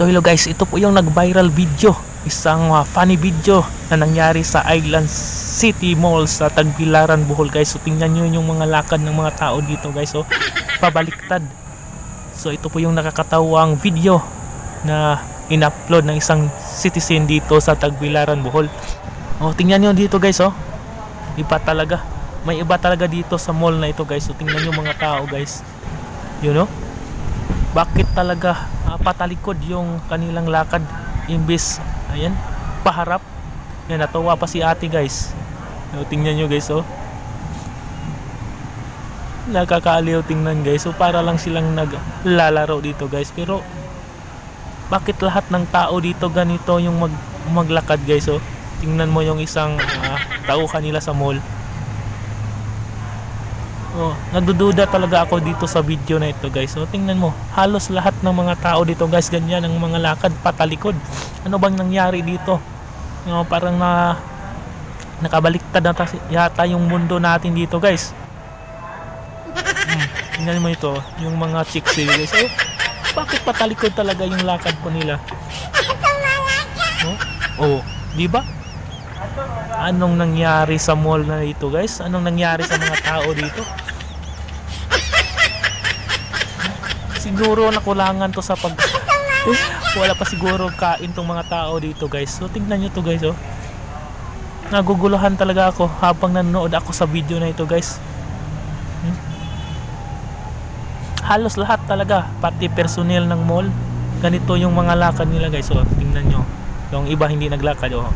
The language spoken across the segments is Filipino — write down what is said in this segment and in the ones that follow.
So hello guys, ito po yung nag-viral video. Isang uh, funny video na nangyari sa Island City Mall sa Tagbilaran, Bohol guys. So tingnan nyo yung mga lakad ng mga tao dito guys. So pabaliktad. So ito po yung nakakatawang video na in-upload ng isang citizen dito sa Tagbilaran, Bohol. Oh, tingnan nyo dito guys oh. Iba talaga. May iba talaga dito sa mall na ito guys. So tingnan nyo mga tao guys. You know? bakit talaga patalikod yung kanilang lakad imbis ayan paharap. Yan natuwa pa si ate guys. O, tingnan nyo guys oh. Nakakaaliw tingnan guys. So para lang silang naglalaro dito guys. Pero bakit lahat ng tao dito ganito yung mag, maglakad guys oh? Tingnan mo yung isang ah, tao kanila sa mall Oh, nagdududa talaga ako dito sa video na ito guys. So tingnan mo, halos lahat ng mga tao dito guys ganyan ang mga lakad patalikod. Ano bang nangyari dito? No, parang na nakabaliktad na yata yung mundo natin dito guys. Hmm, tingnan mo ito, yung mga chicks dito guys. Oh, bakit patalikod talaga yung lakad po nila? Oh, oh di ba? Anong nangyari sa mall na ito guys? Anong nangyari sa mga tao dito? Siguro nakulangan to sa pag... Wala pa siguro kain tong mga tao dito guys. So tingnan nyo to guys oh. Naguguluhan talaga ako habang nanonood ako sa video na ito guys. Hmm? Halos lahat talaga, pati personnel ng mall. Ganito yung mga lakad nila guys. So tingnan nyo. Yung iba hindi naglakad oh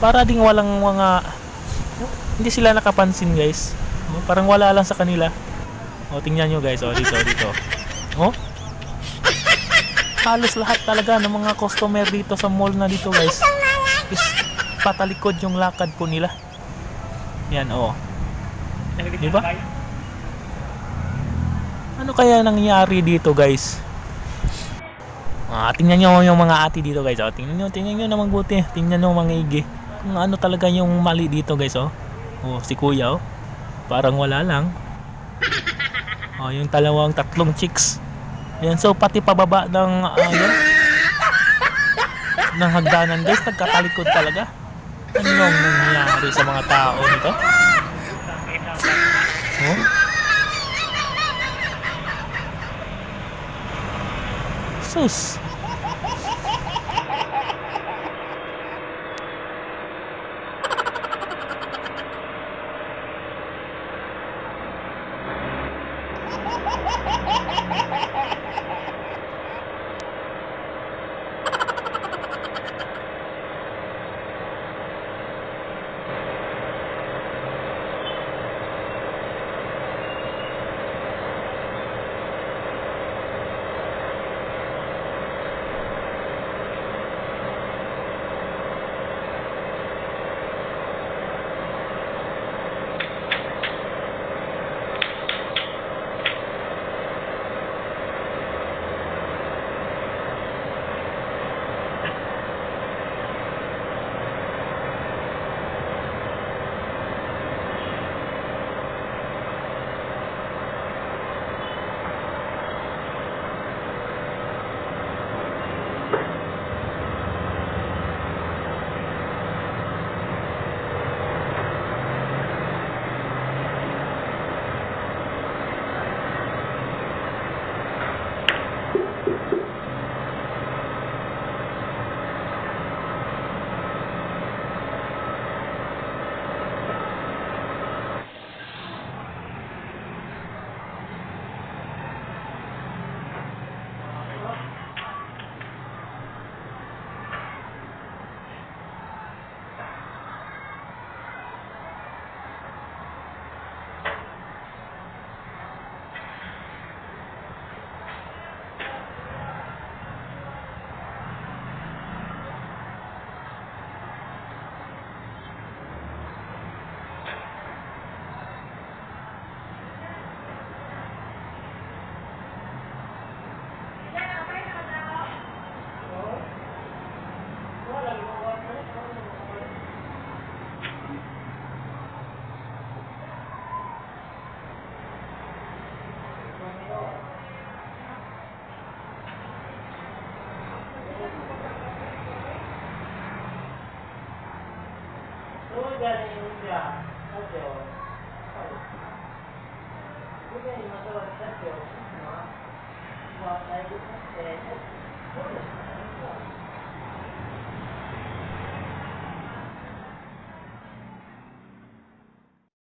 para ding walang mga hindi sila nakapansin guys No? parang wala lang sa kanila o tingnan nyo guys o dito dito o halos lahat talaga ng mga customer dito sa mall na dito guys is patalikod yung lakad po nila yan o di ba ano kaya nangyari dito guys Ah, tingnan nyo yung mga ate dito guys. Oh, tingnan nyo, tingnan nyo na mabuti. Tingnan nyo mga igi kung ano talaga yung mali dito guys oh. Oh, si kuya oh. Parang wala lang. Oh, yung dalawang tatlong chicks. Yan, so pati pababa ng uh, yan, ng hagdanan guys, nagkatalikod talaga. Anong nangyayari sa mga tao nito? Oh? Sus. そうじゃねえんじゃ。さてを。すは来しい。そうで。